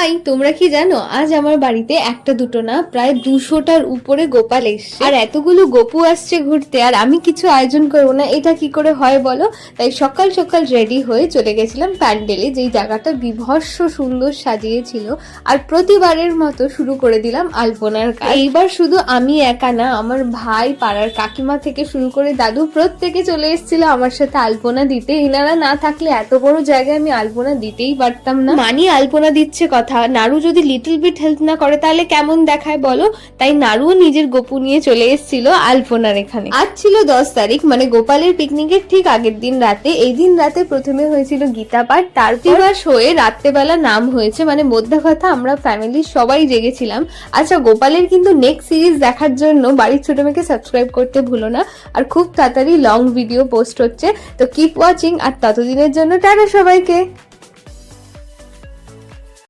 High তোমরা কি জানো, আজ আমার বাড়িতে একটা দুটো না প্রায় দুশোটার উপরে গোপাল এসছে। আর এতগুলো গোপু আসছে ঘুরতে, আর আমি কিছু আয়োজন করব না, এটা কি করে হয় বলো? তাই সকাল সকাল রেডি হয়ে চলে গেছিলাম প্যান্ডেলে, যেই জায়গাটা বিভৎস সুন্দর সাজিয়েছিল, আর প্রতিবারের মতো শুরু করে দিলাম আলপনার কাজ। এইবার শুধু আমি একা না, আমার ভাই, পাড়ার কাকিমা থেকে শুরু করে দাদু প্রত্যেকে চলে এসেছিল আমার সাথে আলপনা দিতে। এনারা না থাকলে এত বড় জায়গায় আমি আলপনা দিতেই পারতাম না। মানি আলপনা দিচ্ছে কথা নাড়ু যদি লিটল বিট হেল্প না করে তাহলে কেমন দেখায় বলো? তাই নাড়ুও নিজের গোপু নিয়ে চলে এসেছিল আলপনার এখানে। আজ ছিল দশ তারিখ মানে গোপালের পিকনিকের ঠিক আগের দিন রাতে। এই দিন রাতে প্রথমে হয়েছিল গীতা পাঠ তারপর হয়ে রাত্রেবেলা নাম হয়েছে মানে মধ্যে কথা আমরা ফ্যামিলির সবাই জেগেছিলাম। আচ্ছা গোপালের কিন্তু নেক্সট সিরিজ দেখার জন্য বাড়ির ছোট মেয়েকে সাবস্ক্রাইব করতে ভুলো না। আর খুব তাড়াতাড়ি লং ভিডিও পোস্ট হচ্ছে। তো কিপ ওয়াচিং আর ততদিনের জন্য টাটা সবাইকে।